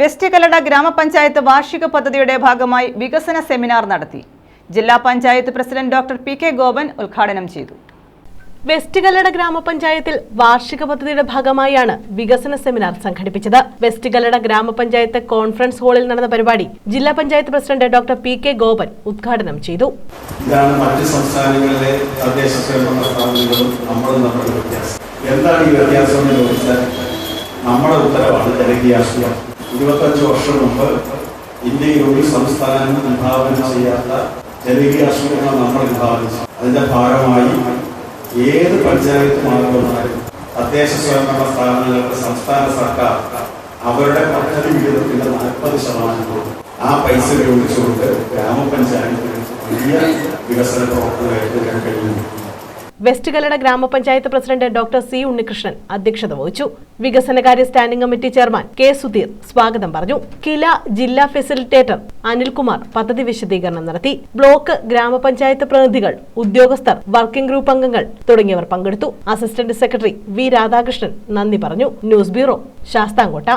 West Kallada ഗ്രാമപഞ്ചായത്ത് വാർഷിക പദ്ധതിയുടെ ഭാഗമായി വികസന സെമിനാർ നടത്തി. ജില്ലാ panchayat president doctor P K Gopan ഉദ്ഘാടനം ചെയ്തു. വെസ്റ്റ് കല്ലട ഗ്രാമപഞ്ചായത്തിൽ വാർഷിക പദ്ധതിയുടെ ഭാഗമായാണ് വികസന സെമിനാർ സംഘടിപ്പിച്ചത്. വെസ്റ്റ് കല്ലട ഗ്രാമപഞ്ചായത്ത് കോൺഫറൻസ് ഹാളിൽ നടന്ന പരിപാടി ജില്ലാ panchayat president doctor P K Gopan ഉദ്ഘാടനം ചെയ്തു. ഇതാണ് മറ്റ് സംസ്ഥാനങ്ങളിലെ തദ്ദേശ സ്വയംഭരണ സ്ഥാപനങ്ങളും നമ്മളും നമ്മുടെ വ്യത്യാസം. എന്താണ് ഈ വ്യത്യാസം എന്ന് ചോദിച്ചാൽ നമ്മുടെ ഉത്തരവാണ് ജനകീയാസൂത്രണം ഇരുപത്തഞ്ച് വർഷം മുമ്പ് ഇന്ത്യയിൽ ഒരു സംസ്ഥാനം വിഭാവനം ചെയ്യാത്ത ജനകീയ ജനകീയാസൂത്രണം നമ്മൾ വിഭാവനം ചെയ്തു അതിന്റെ ഭാഗമായി ഏത് പഞ്ചായത്ത് മാറുമെന്നാലും തദ്ദേശ സ്വയംഭരണ സ്ഥാപനങ്ങൾക്ക് സംസ്ഥാന സർക്കാർ അവരുടെ പദ്ധതി വിഹിതത്തിന്റെ നാൽപ്പത് ശതമാനം ആ പൈസ ഉപയോഗിച്ചുകൊണ്ട് ഗ്രാമപഞ്ചായത്തിന് വലിയ വികസന പ്രവർത്തനമായിട്ട് കഴിയുന്നു വെസ്റ്റ് കല്ലട ഗ്രാമപഞ്ചായത്ത് പ്രസിഡന്റ് ഡോക്ടർ സി ഉണ്ണികൃഷ്ണൻ അധ്യക്ഷത വഹിച്ചു. വികസനകാര്യ standing committee chairman K Sudheer സ്വാഗതം പറഞ്ഞു. കില ജില്ലാ ഫെസിലിറ്റേറ്റർ അനിൽകുമാർ പദ്ധതി വിശദീകരണം നടത്തി. ബ്ലോക്ക് ഗ്രാമപഞ്ചായത്ത് പ്രതിനിധികൾ ഉദ്യോഗസ്ഥർ വർക്കിംഗ് ഗ്രൂപ്പ് അംഗങ്ങൾ തുടങ്ങിയവർ പങ്കെടുത്തു. അസിസ്റ്റന്റ് സെക്രട്ടറി വി രാധാകൃഷ്ണൻ നന്ദി പറഞ്ഞു. News bureau Sasthamkotta.